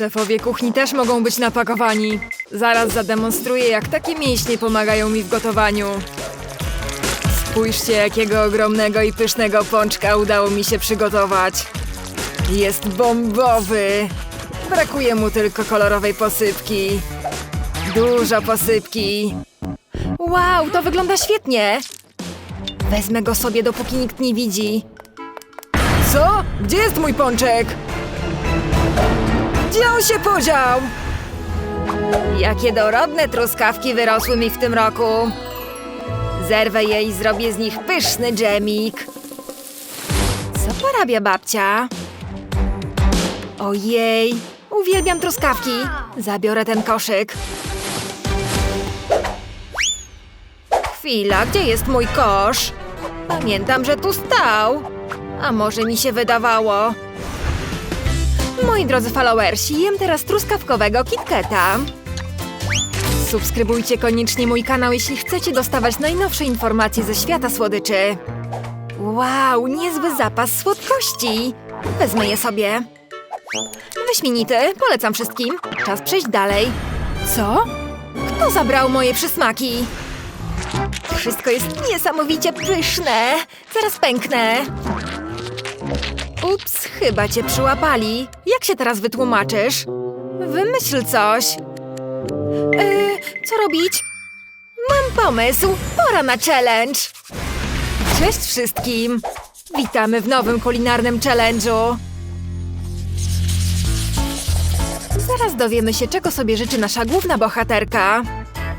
Szefowie kuchni też mogą być napakowani. Zaraz zademonstruję, jak takie mięśnie pomagają mi w gotowaniu. Spójrzcie, jakiego ogromnego i pysznego pączka udało mi się przygotować. Jest bombowy. Brakuje mu tylko kolorowej posypki. Dużo posypki. Wow, to wygląda świetnie. Wezmę go sobie, dopóki nikt nie widzi. Co? Gdzie jest mój pączek? Gdzie on się podział? Jakie dorodne truskawki wyrosły mi w tym roku. Zerwę je i zrobię z nich pyszny dżemik. Co porabia babcia? Ojej, uwielbiam truskawki. Zabiorę ten koszyk. Chwila, gdzie jest mój kosz? Pamiętam, że tu stał. A może mi się wydawało? Moi drodzy followersi, jem teraz truskawkowego KitKata. Subskrybujcie koniecznie mój kanał, jeśli chcecie dostawać najnowsze informacje ze świata słodyczy. Wow, niezły zapas słodkości. Wezmę je sobie. Wyśmienity, polecam wszystkim. Czas przejść dalej. Co? Kto zabrał moje przysmaki? Wszystko jest niesamowicie pyszne. Zaraz pęknę. Ups, chyba cię przyłapali. Jak się teraz wytłumaczysz? Wymyśl coś. Yy, co robić? Mam pomysł. Pora na challenge. Cześć wszystkim. Witamy w nowym kulinarnym challenge'u. Zaraz dowiemy się, czego sobie życzy nasza główna bohaterka.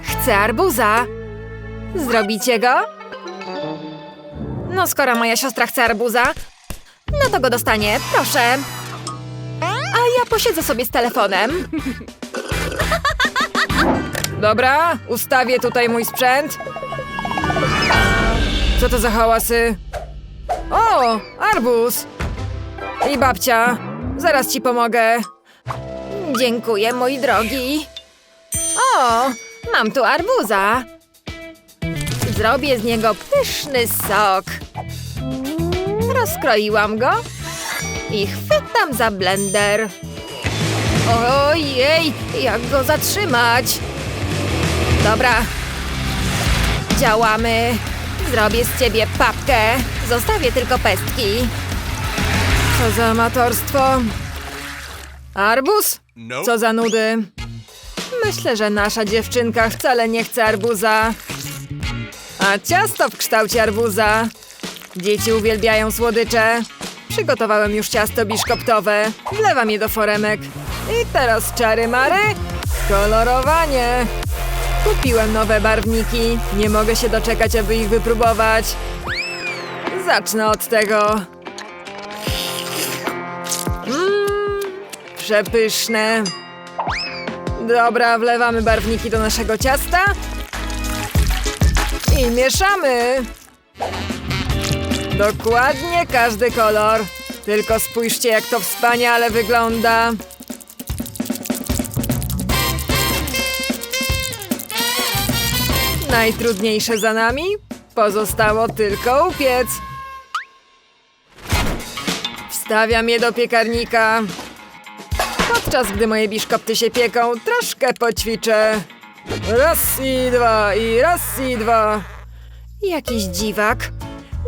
Chce arbuza. Zrobicie go? No, skoro moja siostra chce arbuza, no to go dostanie, proszę. A ja posiedzę sobie z telefonem. Dobra, ustawię tutaj mój sprzęt. Co to za hałasy? O, arbuz! I babcia, zaraz ci pomogę. Dziękuję, mój drogi. O, mam tu arbuza. Zrobię z niego pyszny sok. Rozkroiłam go i chwytam za blender. Ojej, jak go zatrzymać? Dobra, działamy. Zrobię z ciebie papkę. Zostawię tylko pestki. Co za amatorstwo. Arbuz? Nope. Co za nudy. Myślę, że nasza dziewczynka wcale nie chce arbuza. A ciasto w kształcie arbuza. Dzieci uwielbiają słodycze. Przygotowałem już ciasto biszkoptowe. Wlewam je do foremek. I teraz czary mary. Kolorowanie. Kupiłem nowe barwniki. Nie mogę się doczekać, aby ich wypróbować. Zacznę od tego. Mmm, przepyszne. Dobra, wlewamy barwniki do naszego ciasta. I mieszamy. Dokładnie każdy kolor. Tylko spójrzcie, jak to wspaniale wygląda. Najtrudniejsze za nami. Pozostało tylko upiec. Wstawiam je do piekarnika. Podczas gdy moje biszkopty się pieką, troszkę poćwiczę. Raz i dwa, i raz i dwa. Jakiś dziwak.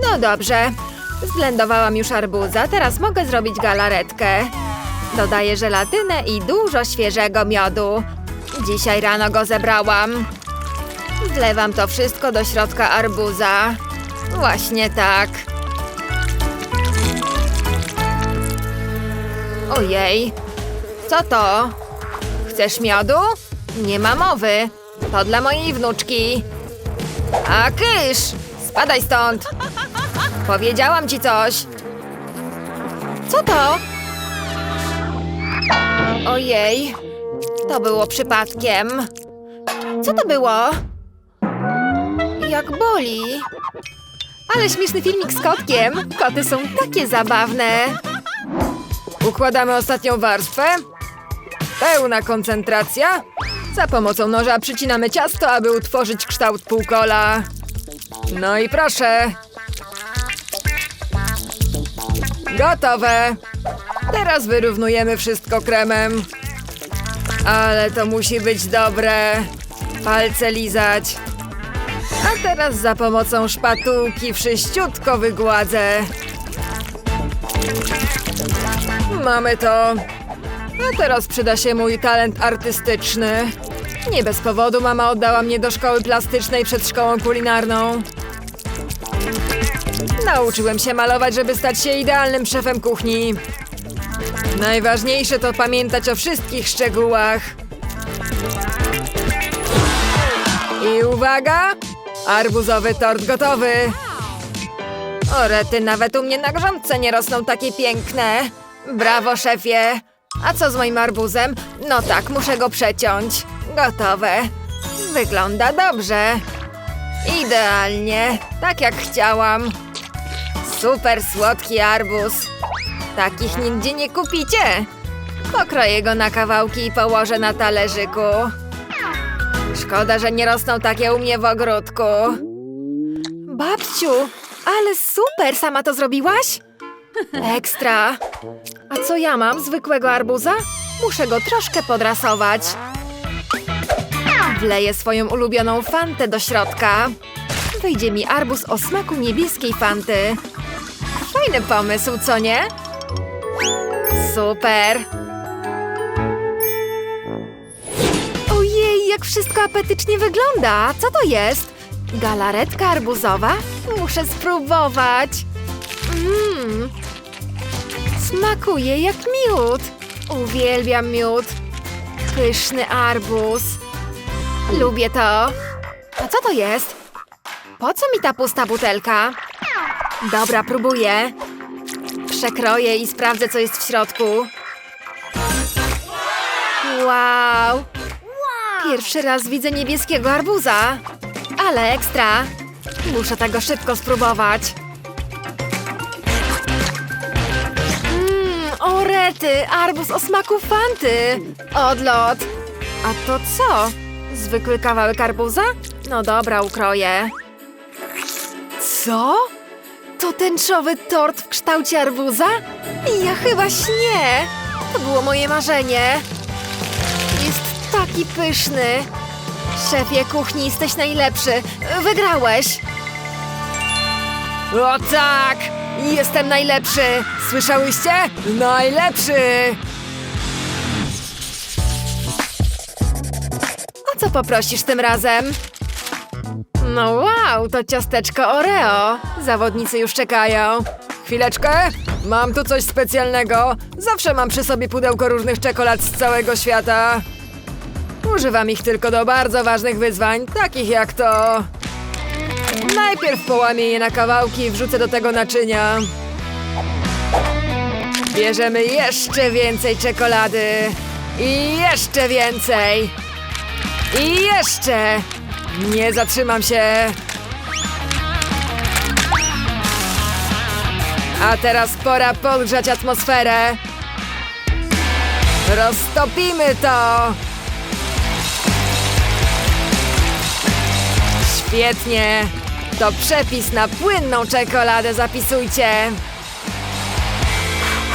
No dobrze. Zblendowałam już arbuza, teraz mogę zrobić galaretkę. Dodaję żelatynę i dużo świeżego miodu. Dzisiaj rano go zebrałam. Wlewam to wszystko do środka arbuza. Właśnie tak. Ojej, co to? Chcesz miodu? Nie ma mowy. To dla mojej wnuczki. A kysz! Spadaj stąd! Powiedziałam ci coś. Co to? Ojej, to było przypadkiem. Co to było? Jak boli. Ale śmieszny filmik z kotkiem. Koty są takie zabawne. Układamy ostatnią warstwę. Pełna koncentracja. Za pomocą noża przycinamy ciasto, aby utworzyć kształt półkola. No i proszę. Gotowe. Teraz wyrównujemy wszystko kremem. Ale to musi być dobre. Palce lizać. A teraz za pomocą szpatułki wszyściutko wygładzę. Mamy to. A teraz przyda się mój talent artystyczny. Nie bez powodu mama oddała mnie do szkoły plastycznej przed szkołą kulinarną. Nauczyłem się malować, żeby stać się idealnym szefem kuchni. Najważniejsze to pamiętać o wszystkich szczegółach. I uwaga! Arbuzowy tort gotowy! O rety, nawet u mnie na grządce nie rosną takie piękne. Brawo, szefie! A co z moim arbuzem? No tak, muszę go przeciąć. Gotowe. Wygląda dobrze. Idealnie, tak jak chciałam. Super słodki arbuz. Takich nigdzie nie kupicie. Pokroję go na kawałki i położę na talerzyku. Szkoda, że nie rosną takie u mnie w ogródku. Babciu, ale super, sama to zrobiłaś? Ekstra. A co ja mam? Zwykłego arbuza? Muszę go troszkę podrasować. Wleję swoją ulubioną fantę do środka. Wyjdzie mi arbuz o smaku niebieskiej fanty. Fajny pomysł, co nie? Super! Ojej, jak wszystko apetycznie wygląda! Co to jest? Galaretka arbuzowa? Muszę spróbować! Mmm! Smakuje jak miód! Uwielbiam miód! Pyszny arbuz! Lubię to! A co to jest? Po co mi ta pusta butelka? Dobra, próbuję. Przekroję i sprawdzę, co jest w środku. Wow! Pierwszy raz widzę niebieskiego arbuza. Ale ekstra. Muszę tego szybko spróbować. Mmm, orety, arbuz o smaku fanty. Odlot. A to co? Zwykły kawałek arbuza? No dobra, ukroję. Co? To tęczowy tort w kształcie arbuza? Ja chyba śnię! To było moje marzenie. Jest taki pyszny. Szefie kuchni, jesteś najlepszy. Wygrałeś. O tak! Jestem najlepszy! Słyszałyście? Najlepszy! O co poprosisz tym razem? No wow, to ciasteczko Oreo. Zawodnicy już czekają. Chwileczkę, mam tu coś specjalnego. Zawsze mam przy sobie pudełko różnych czekolad z całego świata. Używam ich tylko do bardzo ważnych wyzwań, takich jak to. Najpierw połamię je na kawałki i wrzucę do tego naczynia. Bierzemy jeszcze więcej czekolady. I jeszcze więcej. I jeszcze. Nie zatrzymam się. A teraz pora podgrzać atmosferę. Roztopimy to. Świetnie. To przepis na płynną czekoladę, zapisujcie.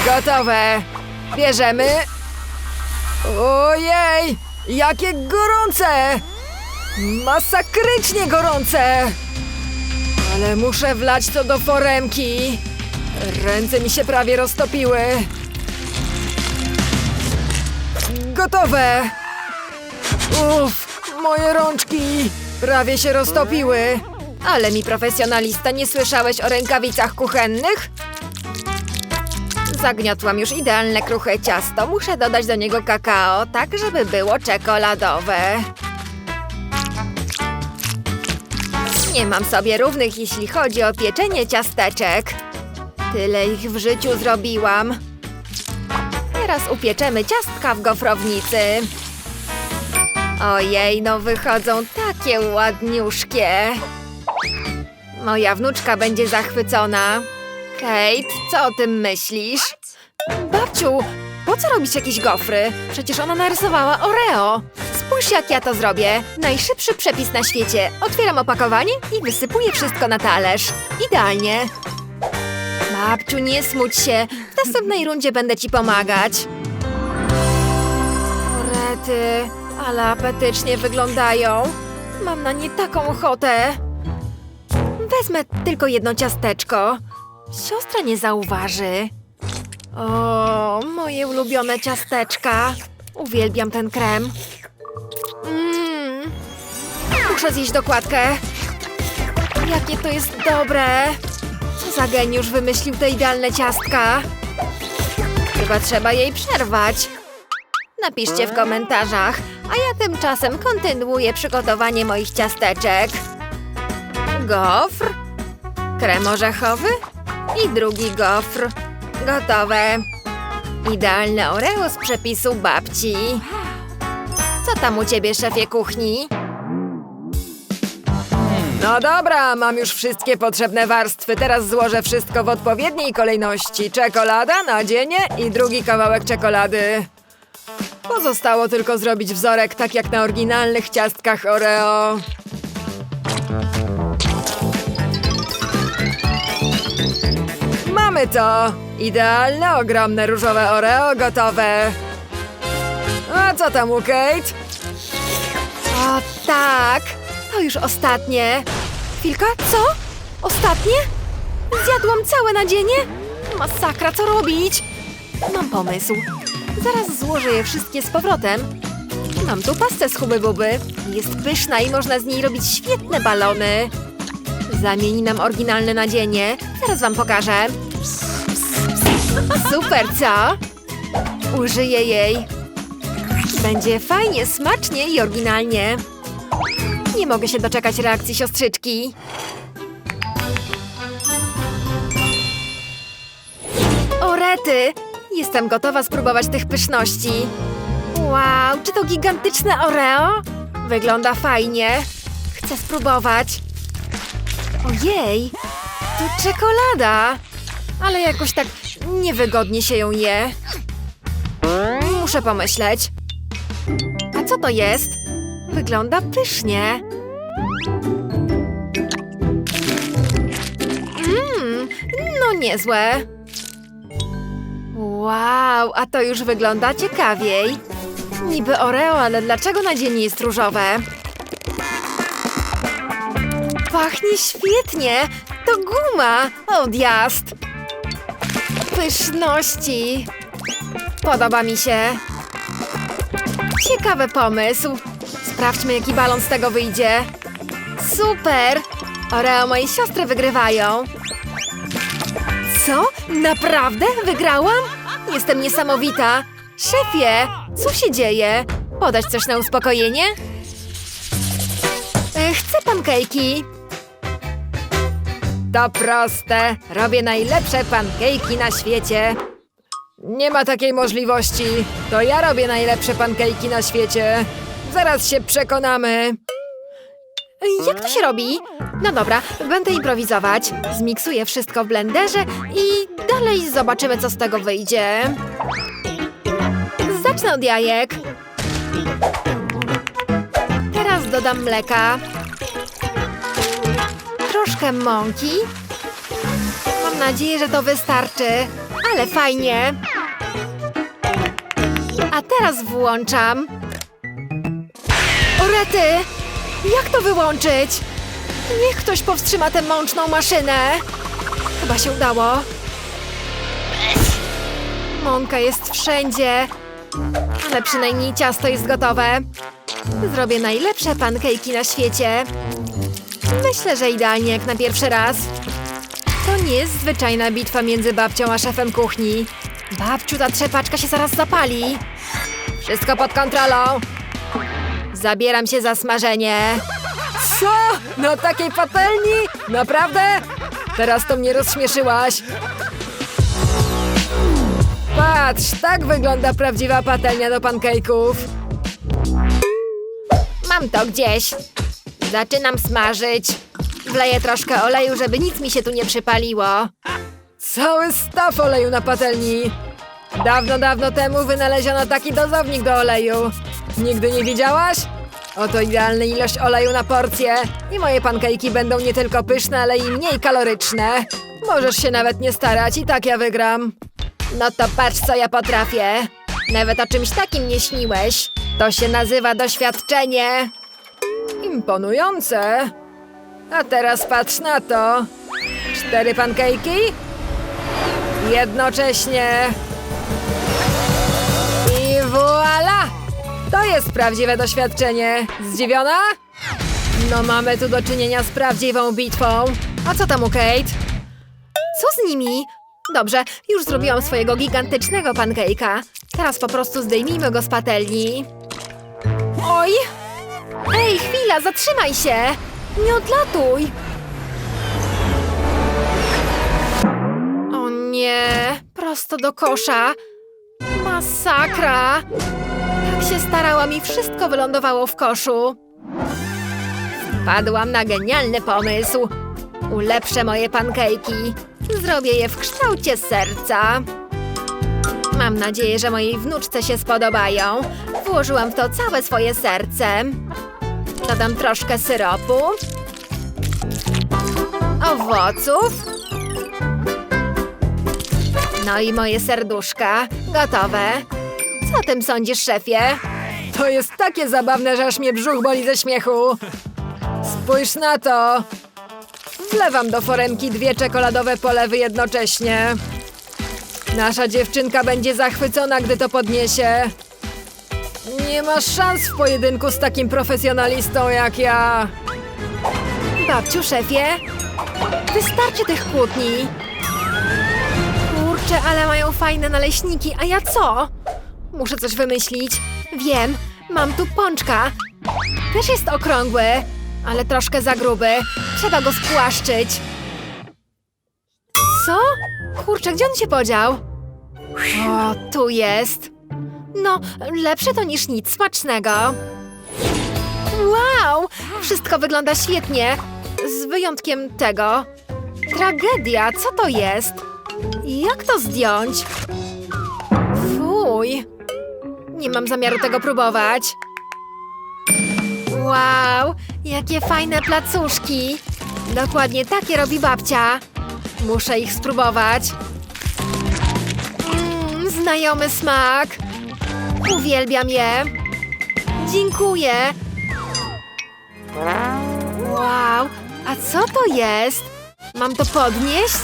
Gotowe. Bierzemy. Ojej, jakie gorące! Masakrycznie gorące! Ale muszę wlać to do foremki. Ręce mi się prawie roztopiły. Gotowe! Uff, moje rączki prawie się roztopiły. Ale mi profesjonalista, nie słyszałeś o rękawicach kuchennych? Zagniotłam już idealne kruche ciasto. Muszę dodać do niego kakao, tak żeby było czekoladowe. Nie mam sobie równych, jeśli chodzi o pieczenie ciasteczek. Tyle ich w życiu zrobiłam. Teraz upieczemy ciastka w gofrownicy. Ojej, no wychodzą takie ładniuszkie. Moja wnuczka będzie zachwycona. Kate, co o tym myślisz? Babciu, po co robić jakieś gofry? Przecież ona narysowała Oreo. Spójrz, jak ja to zrobię. Najszybszy przepis na świecie. Otwieram opakowanie i wysypuję wszystko na talerz. Idealnie. Babciu, nie smuć się. W następnej rundzie będę ci pomagać. rety, ale apetycznie wyglądają. Mam na nie taką ochotę. Wezmę tylko jedno ciasteczko. Siostra nie zauważy. O, moje ulubione ciasteczka. Uwielbiam ten krem. Mmm. Muszę zjeść dokładkę. Jakie to jest dobre. Co za geniusz wymyślił te idealne ciastka. Chyba trzeba jej przerwać. Napiszcie w komentarzach, a ja tymczasem kontynuuję przygotowanie moich ciasteczek. Gofr, krem orzechowy i drugi gofr. Gotowe. Idealne Oreo z przepisu babci. Co tam u ciebie, szefie kuchni? No dobra, mam już wszystkie potrzebne warstwy. Teraz złożę wszystko w odpowiedniej kolejności. Czekolada, nadzienie i drugi kawałek czekolady. Pozostało tylko zrobić wzorek tak jak na oryginalnych ciastkach Oreo. Mamy to! Idealne, ogromne różowe Oreo gotowe. A co tam u Kate? O tak! To już ostatnie. Chwilka, co? Ostatnie? Zjadłam całe nadzienie? Masakra, co robić? Mam pomysł. Zaraz złożę je wszystkie z powrotem. Mam tu pastę z huby buby. Jest pyszna i można z niej robić świetne balony. Zamieni nam oryginalne nadzienie. Zaraz wam pokażę. Super, co? Użyję jej. Będzie fajnie, smacznie i oryginalnie. Nie mogę się doczekać reakcji siostrzyczki. O rety! Jestem gotowa spróbować tych pyszności. Wow, czy to gigantyczne Oreo? Wygląda fajnie. Chcę spróbować. Ojej, to czekolada. Ale jakoś tak niewygodnie się ją je. Muszę pomyśleć. A co to jest? Wygląda pysznie. Mmm, no niezłe. Wow, a to już wygląda ciekawiej. Niby Oreo, ale dlaczego nadzienie jest różowe? Pachnie świetnie! To guma! Odjazd! Pyszności! Podoba mi się. Ciekawy pomysł. Sprawdźmy, jaki balon z tego wyjdzie. Super! Oreo mojej siostry wygrywają. Co? Naprawdę? Wygrałam? Jestem niesamowita. Szefie, co się dzieje? Podać coś na uspokojenie? E, Chcę pankejki. To proste. Robię najlepsze pankejki na świecie. Nie ma takiej możliwości. To ja robię najlepsze pankejki na świecie. Zaraz się przekonamy. Jak to się robi? No dobra, będę improwizować. Zmiksuję wszystko w blenderze i dalej zobaczymy, co z tego wyjdzie. Zacznę od jajek. Teraz dodam mleka. Troszkę mąki. Mam nadzieję, że to wystarczy. Ale fajnie. A teraz włączam. Orety! Jak to wyłączyć? Niech ktoś powstrzyma tę mączną maszynę. Chyba się udało. Mąka jest wszędzie. Ale przynajmniej ciasto jest gotowe. Zrobię najlepsze pankejki na świecie. Myślę, że idealnie jak na pierwszy raz. To nie jest zwyczajna bitwa między babcią a szefem kuchni. Babciu, ta trzepaczka się zaraz zapali. Wszystko pod kontrolą. Zabieram się za smażenie. Co? Na takiej patelni? Naprawdę? Teraz to mnie rozśmieszyłaś. Patrz, tak wygląda prawdziwa patelnia do pancake'ów. Mam to gdzieś. Zaczynam smażyć. Wleję troszkę oleju, żeby nic mi się tu nie przypaliło. Cały staw oleju na patelni. Dawno, dawno temu wynaleziono taki dozownik do oleju. Nigdy nie widziałaś? Oto idealna ilość oleju na porcję. I moje pankejki będą nie tylko pyszne, ale i mniej kaloryczne. Możesz się nawet nie starać, i tak ja wygram. No to patrz, co ja potrafię. Nawet o czymś takim nie śniłeś. To się nazywa doświadczenie. Imponujące. A teraz patrz na to. Cztery pankejki. Jednocześnie. I voila! To jest prawdziwe doświadczenie. Zdziwiona? No mamy tu do czynienia z prawdziwą bitwą. A co tam u Kate? Co z nimi? Dobrze, już zrobiłam swojego gigantycznego pankejka. Teraz po prostu zdejmijmy go z patelni. Oj! Ej, chwila, zatrzymaj się! Nie odlatuj! O nie, prosto do kosza. Masakra! Jak się starałam i wszystko wylądowało w koszu. Wpadłam na genialny pomysł. Ulepszę moje pankejki. Zrobię je w kształcie serca. Mam nadzieję, że mojej wnuczce się spodobają. Włożyłam w to całe swoje serce. Dodam troszkę syropu. Owoców. No i moje serduszka. Gotowe. Co o tym sądzisz, szefie? To jest takie zabawne, że aż mnie brzuch boli ze śmiechu. Spójrz na to. Wlewam do foremki dwie czekoladowe polewy jednocześnie. Nasza dziewczynka będzie zachwycona, gdy to podniesie. Nie masz szans w pojedynku z takim profesjonalistą jak ja. Babciu, szefie, wystarczy tych kłótni. Kurczę, ale mają fajne naleśniki, a ja co? Muszę coś wymyślić. Wiem, mam tu pączka. Też jest okrągły, ale troszkę za gruby. Trzeba go spłaszczyć. Co? Kurczę, gdzie on się podział? O, tu jest. No, lepsze to niż nic smacznego. Wow! Wszystko wygląda świetnie. Z wyjątkiem tego. Tragedia, co to jest? Jak to zdjąć? Fuj. Nie mam zamiaru tego próbować. Wow, jakie fajne placuszki. Dokładnie takie robi babcia. Muszę ich spróbować. Mmm, znajomy smak. Uwielbiam je. Dziękuję. Wow, a co to jest? Mam to podnieść?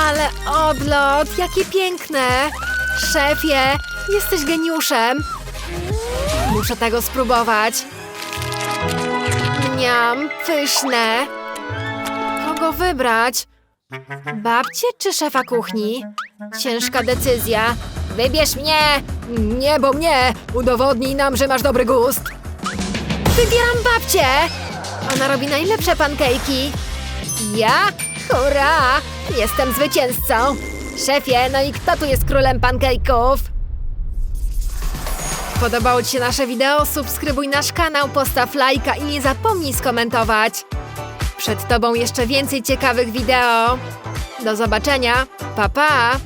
Ale odlot, jakie piękne! Szefie, jesteś geniuszem! Muszę tego spróbować. Mniam, pyszne. Kogo wybrać? Babcię czy szefa kuchni? Ciężka decyzja. Wybierz mnie! Nie, bo mnie! Udowodnij nam, że masz dobry gust. Wybieram babcię! Ona robi najlepsze pankejki. Ja? Hurra! Jestem zwycięzcą. Szefie, no i kto tu jest królem pankejków? Podobało Ci się nasze wideo? Subskrybuj nasz kanał, postaw lajka i nie zapomnij skomentować. Przed Tobą jeszcze więcej ciekawych wideo. Do zobaczenia. Pa, pa!